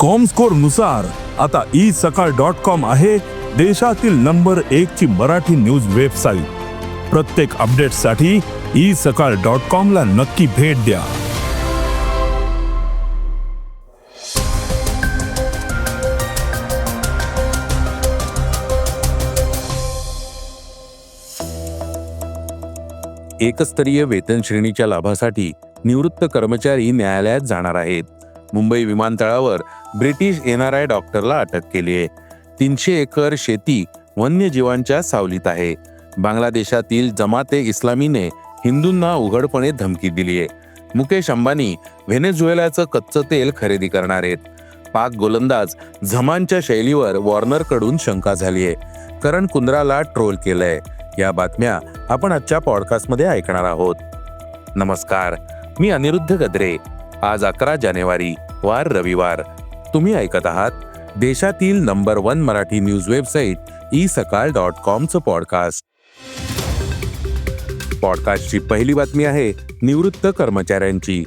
कॉमस्कोरनुसार आता E Sakal dot com आहे देशातील नंबर एक ची मराठी न्यूज वेबसाईट प्रत्येक अपडेटसाठी ई सकाळ डॉट कॉम ला नक्की भेट द्या. एकस्तरीय वेतन श्रेणीच्या लाभासाठी निवृत्त कर्मचारी न्यायालयात जाणार आहेत. मुंबई विमानतळावर ब्रिटिश एनआरआय डॉक्टरला अटक केली आहे. तीनशे एकर शेती वन्यजीवांच्या सावलीत आहे. बांगलादेशातील जमाते इस्लामीने हिंदूंना उघडपणे धमकी दिली आहे. मुकेश अंबानी व्हेनेझुएलाचं कच्चं तेल खरेदी करणार आहेत. पाक गोलंदाज झमानच्या शैलीवर वॉर्नरकडून शंका झाली आहे. करण कुंद्राला ट्रोल केलंय. या बातम्या आपण आजच्या पॉडकास्टमध्ये ऐकणार आहोत. नमस्कार. मी अनिरुद्ध गद्रे. आज अकरा जानेवारी. वार रविवार. तुम्ही ऐकत आहात देशातील number one Marathi news website e Sakal dot कॉमचं podcast. पॉडकास्टची पहिली बातमी आहे निवृत्त कर्मचाऱ्यांची.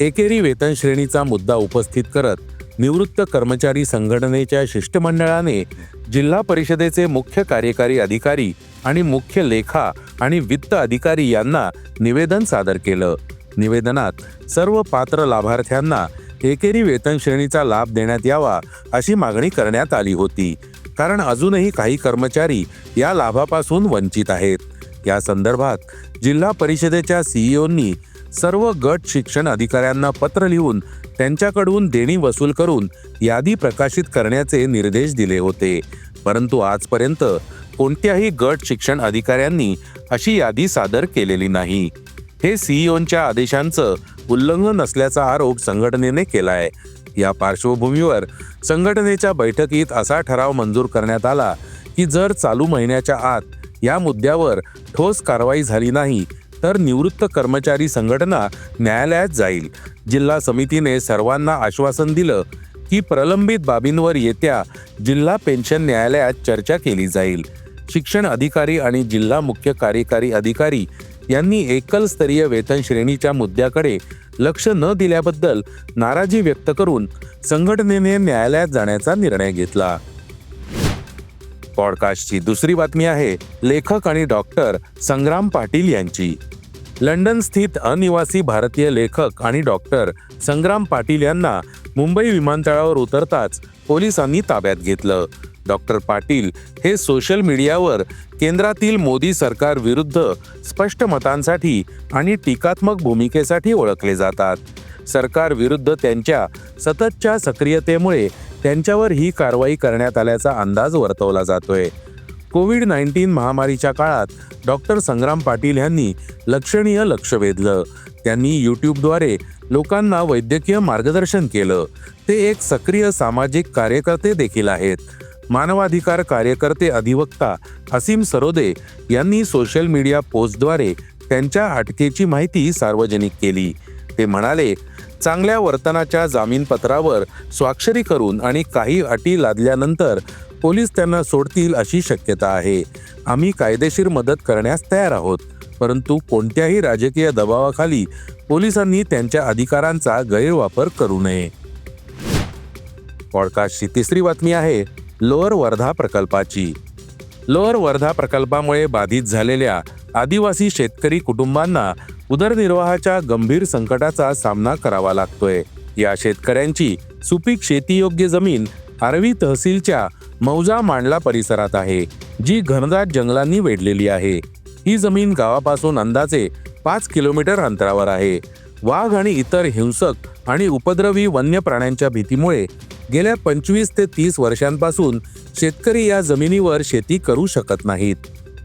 एकेरी वेतन श्रेणीचा मुद्दा उपस्थित करत निवृत्त कर्मचारी संघटनेच्या शिष्टमंडळाने जिल्हा परिषदेचे मुख्य कार्यकारी अधिकारी आणि मुख्य लेखा आणि वित्त अधिकारी यांना निवेदन सादर केलं. निवेदनात सर्व पात्र लाभार्थ्यांना एकेरी वेतन श्रेणीचा लाभ देण्यात यावा अशी मागणी करण्यात आली होती. कारण अजूनही काही कर्मचारी या लाभापासून वंचित आहेत. या संदर्भात जिल्हा परिषदेच्या सीईओंनी सर्व गट शिक्षण अधिकाऱ्यांना पत्र लिहून त्यांच्याकडून देणी वसूल करून यादी प्रकाशित करण्याचे निर्देश दिले होते. परंतु आजपर्यंत कोणत्याही गट शिक्षण अधिकाऱ्यांनी अशी यादी सादर केलेली नाही. हे सीईओंच्या आदेशांचं उल्लंघन असल्याचा आरोप संघटनेने केला आहे या पार्श्वभूमीवर संघटनेच्या बैठकीत असा ठराव मंजूर करण्यात आला की जर चालू महिन्याच्या आत या मुद्द्यावर ठोस कारवाई झाली नाही तर निवृत्त कर्मचारी संघटना न्यायालयात जाईल. जिल्हा समितीने सर्वांना आश्वासन दिलं की प्रलंबित बाबींवर येत्या जिल्हा पेन्शन न्यायालयात चर्चा केली जाईल. शिक्षण अधिकारी आणि जिल्हा मुख्य कार्यकारी अधिकारी यांनी एकल स्तरीय वेतन श्रेणीच्या मुद्द्याकडे लक्ष न दिल्याबद्दल नाराजी व्यक्त करून संघटनेने न्यायालयात जाण्याचा निर्णय घेतला. पॉडकास्टची दुसरी बातमी आहे लेखक आणि डॉक्टर संग्राम पाटील यांची. लंडन स्थित अनिवासी भारतीय लेखक आणि डॉक्टर संग्राम पाटील यांना मुंबई विमानतळावर उतरताच पोलिसांनी ताब्यात घेतलं. डॉक्टर पाटील हे सोशल मीडियावर केंद्रातील मोदी सरकार विरुद्ध स्पष्ट मतांसाठी आणि टीकात्मक भूमिकेसाठी ओळखले जातात. सरकार विरुद्ध त्यांच्या सततच्या सक्रियतेमुळे त्यांच्यावर ही कारवाई करण्यात आल्याचा अंदाज वर्तवला जातोय. कोविड नाईन्टीन महामारीच्या काळात डॉक्टर संग्राम पाटील यांनी लक्षणीय लक्ष वेधलं. त्यांनी यूट्यूबद्वारे लोकांना वैद्यकीय मार्गदर्शन केलं. ते एक सक्रिय सामाजिक कार्यकर्ते देखील आहेत. मानवाधिकार कार्यकर्ते अधिवक्ता असीम सरोदे यांनी सोशल मीडिया पोस्टद्वारे त्यांच्या अटकेची माहिती सार्वजनिक केली. ते म्हणाले चांगल्या वर्तनाच्या जामीनपत्रावर स्वाक्षरी करून आणि काही अटी लादल्यानंतर पोलीस त्यांना सोडतील अशी शक्यता आहे. आम्ही कायदेशीर मदत करण्यास तयार आहोत. परंतु कोणत्याही राजकीय दबावाखाली पोलिसांनी त्यांच्या अधिकारांचा गैरवापर करू नये. पॉडकास्टची तिसरी बातमी आहे लोअर वर्धा प्रकल्पाची. लोअर वर्धा प्रकल्पामुळे बाधित झालेल्या आदिवासी शेतकरी कुटुंबांना उदरनिर्वाहाच्या गंभीर संकटाचा सामना करावा लागतोय. या शेतकऱ्यांची सुपीक शेतीयोग्य जमीन आर्वी तहसीलच्या मौजा मांडला परिसरात आहे जी घनदाट जंगलांनी वेढलेली आहे. ही जमीन गावापासून अंदाजे पाच किलोमीटर अंतरावर आहे. वाघ आणि इतर हिंसक आणि उपद्रवी वन्य प्राण्यांच्या भीतीमुळे गेल्या पंचवीस ते तीस वर्षांपासून शेतकरी या जमिनीवर शेती करू शकत नाहीत.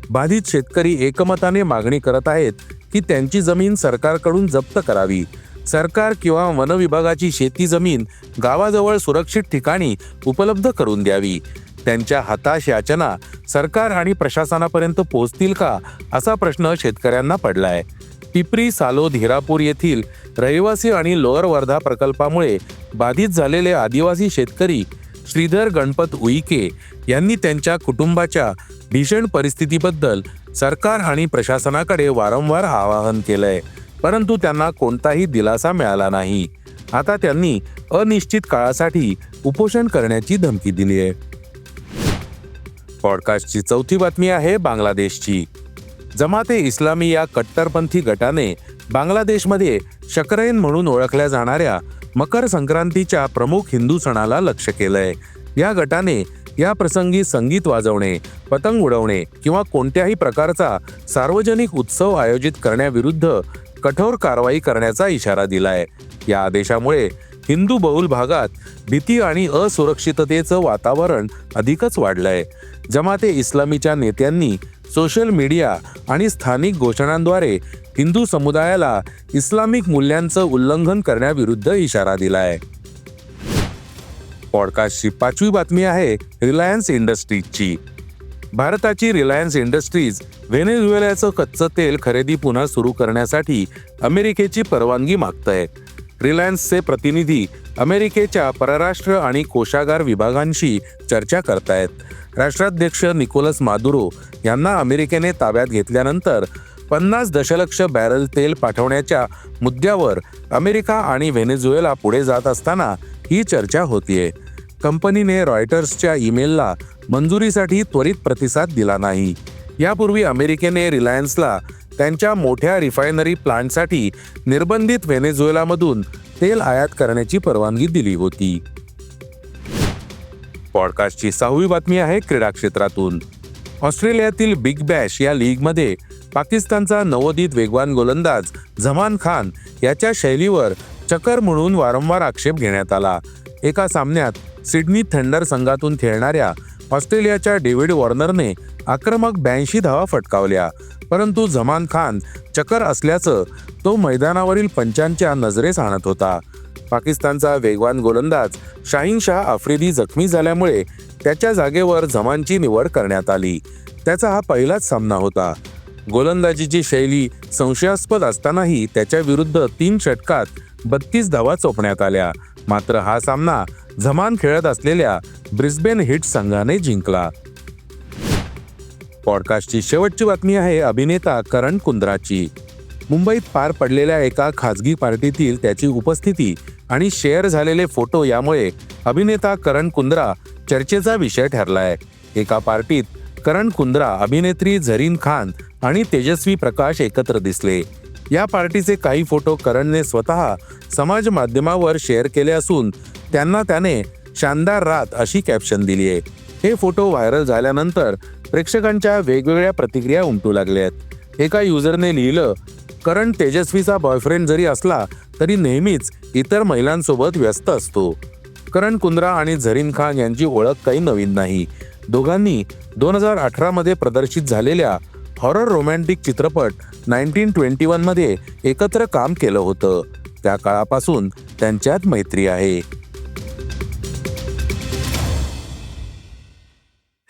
बाधित शेतकरी एकमताने मागणी करत आहेत की त्यांची जमीन सरकारकडून जप्त करावी. सरकार किंवा वन विभागाची शेती जमीन गावाजवळ सुरक्षित ठिकाणी उपलब्ध करून द्यावी. त्यांच्या हताश याचना सरकार आणि प्रशासनापर्यंत पोहोचतील का असा प्रश्न शेतकऱ्यांना पडलाय. पिपरी सालोद हिरापूर येथील रहिवासी आणि लोअर वर्धा प्रकल्पामुळे बाधित झालेले आदिवासी शेतकरी श्रीधर गणपत उईके यांनी त्यांच्या कुटुंबाच्या भीषण परिस्थितीबद्दल सरकार आणि प्रशासनाकडे वारंवार आवाहन केलंय. परंतु त्यांना कोणताही दिलासा मिळाला नाही. आता त्यांनी अनिश्चित काळासाठी उपोषण करण्याची धमकी दिली आहे पॉडकास्टची चौथी बातमी आहे बांगलादेशची. जमाते इस्लामी या कट्टरपंथी गटाने बांगलादेशमध्ये शकरैन म्हणून ओळखल्या जाणाऱ्या मकर संक्रांतीच्या प्रमुख हिंदू सणाला लक्ष केलंय. या गटाने या प्रसंगी संगीत वाजवणे पतंग उडवणे किंवा कोणत्याही प्रकारचा सार्वजनिक उत्सव आयोजित करण्याविरुद्ध कठोर कारवाई करण्याचा इशारा दिलाय. या आदेशामुळे हिंदू बहुल भागात भीती आणि असुरक्षिततेचं वातावरण अधिकच वाढलंय. जमाते इस्लामीच्या नेत्यांनी सोशल मीडिया आणि स्थानिक घोषणांद्वारे हिंदू समुदायाला इस्लामिक मूल्यांचं उल्लंघन करण्याविरुद्ध इशारा दिलाय. पॉडकास्टची पाचवी बातमी आहे रिलायन्स इंडस्ट्रीजची. भारताची रिलायन्स इंडस्ट्रीज व्हेनेझुएलाचं कच्चं तेल खरेदी पुन्हा सुरू करण्यासाठी अमेरिकेची परवानगी मागतंय. रिलायन्सचे प्रतिनिधी अमेरिकेच्या परराष्ट्र आणि कोशागार विभागांशी चर्चा करतायत. राष्ट्राध्यक्ष निकोलस मादुरो यांना अमेरिकेने ताब्यात घेतल्यानंतर पन्नास दशलक्ष बॅरल तेल पाठवण्याच्या मुद्द्यावर अमेरिका आणि व्हेनेझुएला पुढे जात असताना ही चर्चा होतीये. कंपनीने रॉयटर्सच्या ईमेलला मंजुरीसाठी त्वरित प्रतिसाद दिला नाही. यापूर्वी अमेरिकेने रिलायन्सला त्यांच्या मोठ्या रिफायनरी प्लांटसाठी निर्बंधित व्हेनेझुएलामधून तेल आयात करण्याची परवानगी दिली होती. पॉडकास्टची सहावी बातमी आहे क्रीडा क्षेत्रातून. ऑस्ट्रेलियातील बिग बॅश या लीगमध्ये पाकिस्तानचा नवोदित वेगवान गोलंदाज झमान खान याच्या शैलीवर चकर म्हणून वारंवार आक्षेप घेण्यात आला. एका सामन्यात सिडनी थंडर संघातून खेळणाऱ्या ऑस्ट्रेलियाच्या डेव्हिड वॉर्नरने आक्रमक ब्याऐंशी धावा फटकावल्या. परंतु झमान खान चकर असल्याचं तो मैदानावरील पंचांच्या नजरेस आणत होता. पाकिस्तानचा वेगवान गोलंदाज शाहीन शाह आफ्रिदी जखमी झाल्यामुळे त्याच्या जागेवर झमानची निवड करण्यात आली. त्याचा हा पहिलाच सामना होता. गोलंदाजीची शैली संशयास्पद असतानाही त्याच्या विरुद्ध तीन षटकात बत्तीस धावा चोपण्यात आल्या. मात्र हा सामना झमान खेळत असलेल्या ब्रिस्बेन हिट संघाने जिंकला. पॉडकास्टची शेवटची बातमी आहे अभिनेता करण कुंद्राची. मुंबईत पार पडलेल्या एका खाजगी पार्टीतील त्याची उपस्थिती आणि शेअर झालेले फोटो यामुळे अभिनेता करण कुंद्रा चर्चेचा विषय ठरलाय. एका पार्टीत करण कुंद्रा अभिनेत्री झरीन खान आणि तेजस्वी प्रकाश एकत्र दिसले. या पार्टीचे काही फोटो करणने स्वतः समाज माध्यमावर शेअर केले असून त्यांना त्याने शानदार रात अशी कॅप्शन दिली आहे. हे फोटो व्हायरल झाल्यानंतर प्रेक्षकांच्या वेगवेगळ्या प्रतिक्रिया उमटू लागल्यात एका युजरने लिहिलं करण तेजस्वीचा बॉयफ्रेंड जरी असला तरी नेहमीच इतर महिलांसोबत व्यस्त असतो. करण कुंद्रा आणि झरीन खान यांची ओळख काही नवीन नाही. दोघांनी दोन हजार अठरामध्ये प्रदर्शित झालेल्या हॉरर रोमॅन्टिक चित्रपट नाईन्टीन ट्वेंटी वनमध्ये एकत्र काम केलं होतं. त्या काळापासून त्यांच्यात मैत्री आहे.